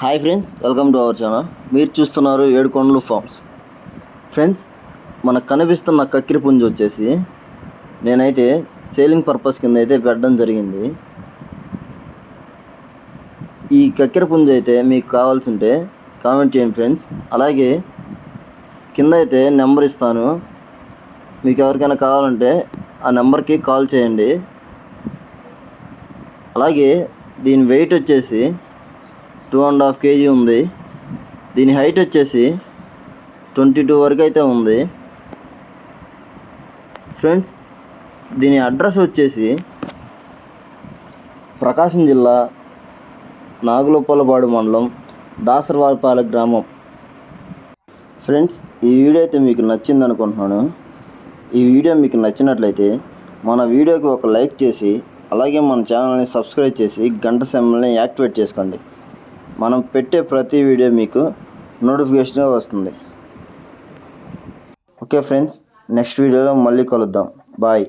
Hi friends welcome to our channel. మీరు చూస్తున్నారు ఏడుకొండలు forms friends మనకు కనిపిస్తున్న కక్కిరి పుంజు వచ్చేసి నేనైతే సేలింగ్ పర్పస్ కింద అయితే పెట్టడం జరిగింది. ఈ కక్కెర పుంజు అయితే మీకు కావాల్సి ఉంటే కామెంట్ చేయండి ఫ్రెండ్స్. అలాగే కింద అయితే నెంబర్ ఇస్తాను. మీకు ఎవరికైనా కావాలంటే ఆ నెంబర్కి కాల్ చేయండి. అలాగే దీని వెయిట్ వచ్చేసి టూ అండ్ హాఫ్ కేజీ ఉంది. దీని హైట్ వచ్చేసి ట్వంటీ టూ వరకు అయితే ఉంది. ఫ్రెండ్స్ దీని అడ్రస్ వచ్చేసి ప్రకాశం జిల్లా నాగులపల్లపాడు మండలం దాసరవారిపాలె గ్రామం. ఫ్రెండ్స్ ఈ వీడియో అయితే మీకు నచ్చింది అనుకుంటున్నాను. ఈ వీడియో మీకు నచ్చినట్లయితే మన వీడియోకి ఒక లైక్ చేసి అలాగే మన ఛానల్ని సబ్స్క్రైబ్ చేసి గంట సెమ్మల్ని యాక్టివేట్ చేసుకోండి. మనం పెట్టే ప్రతి వీడియో మీకు నోటిఫికేషన్గా వస్తుంది. ఓకే ఫ్రెండ్స్ నెక్స్ట్ వీడియోలో మళ్ళీ కలుద్దాం. బాయ్